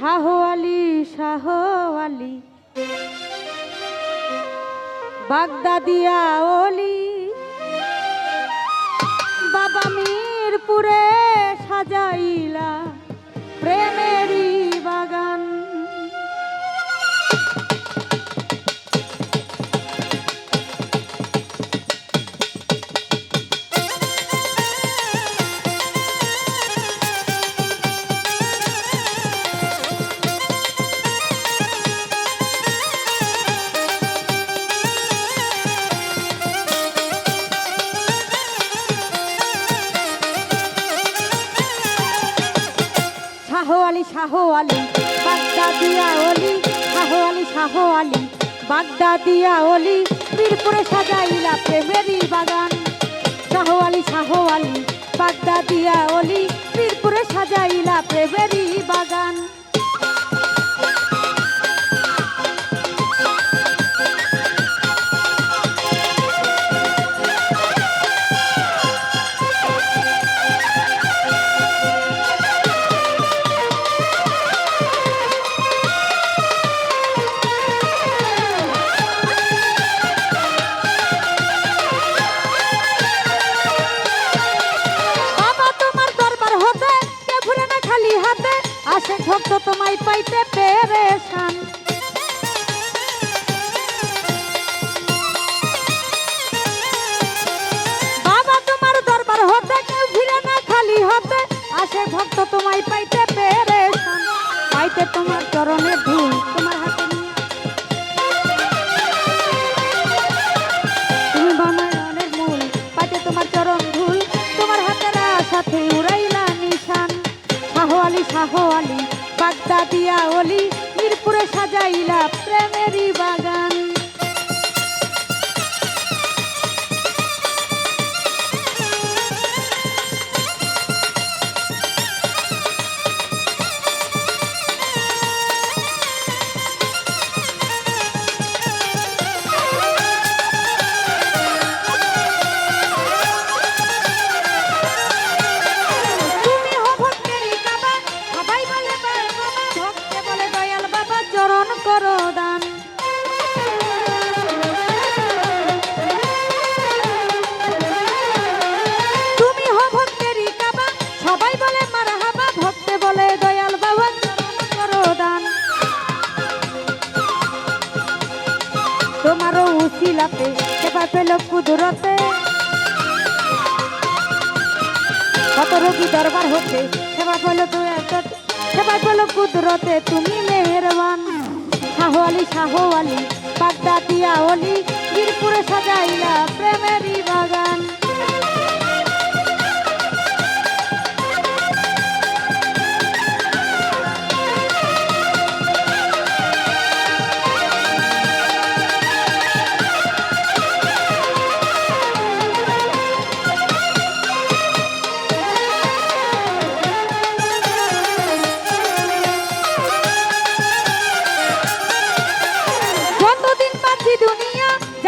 শাহ আলী শাহ আলী বাগদাদিয়া অলি বাবা মিরপুরে সাজাইলা। শাহ আলী শাহ আলী। বাগদাদিয়া অলি, শাহ আলী শাহ আলী। বাগদাদিয়া অলি, মিরপুরে সাজাইলা প্রেমেরই বাগান। শাহ আলী শাহ আলী। বাগদাদিয়া অলি ভক্ত তোমায় পাইতে পেরেশান। পাইতে তোমার চরণের ধুল তোমার হাতে তুমি বানায়নের মূল, পাইতে তোমার চরণ ধুল, তোমার হাতের সাথে উড়াইলা নিশান। শাহ আলী শাহ আলী, বাগদাদিয়া অলি, মিরপুরে সাজাইলা প্রেমেরই বাগান। উসিলাতে সেবা পেল কুদরতে। কত রোগী দরবার হতে সেবা পেল তো সেবা পেল কুদরতে, তুমি মেহেরবান। শাহ আলী শাহ আলী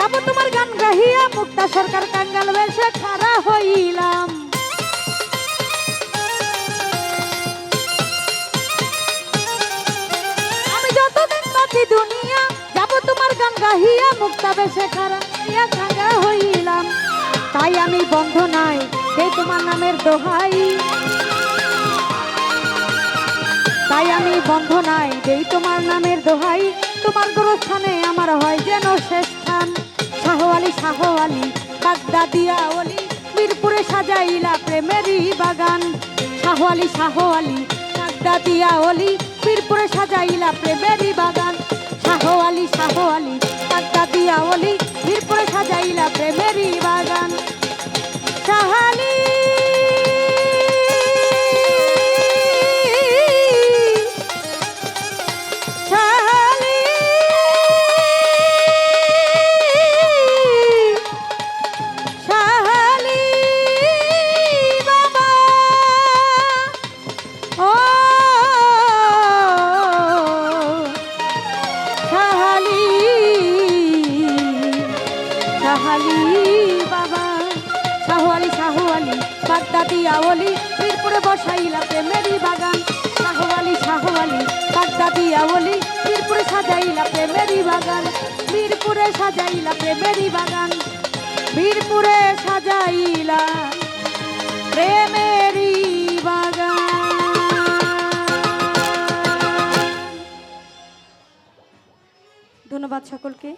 যাব তোমার গান গাহিয়া, মুক্তা সরকার কাঙ্গাল বেশে খাড়া হইলাম। আমি যতদিন বাঁচি দুনিয়া, যাব তোমার গান গাহিয়া, মুক্তা বেশে খাড়া হইয়া, খাঙ্গা হইলাম। তাই আমি বন্ধ নাই সেই তোমার নামের দোহাই। তাই আমি বন্ধ নাই, যেই তোমার নামের দোহাই, তোমার গোরস্থানে আমার হয় যেন শেষ শাহ আলী বাগদাদিয়া অলি মিরপুরে সাজাইলা প্রেমেরই বাগান। শাহ আলী বাগদাদিয়া অলি মিরপুরে সাজাইলা প্রেমেরই সাহালি তাহালি বাবা সাহওয়ালি সাহওয়ালি বাগদাদি, আওয়ালি, মিরপুরে বসাইলা প্রেমেরই বাগান। সাহওয়ালি সাহওয়ালি বাগদাদি, আওয়ালি, মিরপুরে সাজাইলা প্রেমেরই বাগান। মিরপুরে সাজাইলা প্রেমেরই বাগান। মিরপুরে সাজাইলা ধন্যবাদ সকলকে।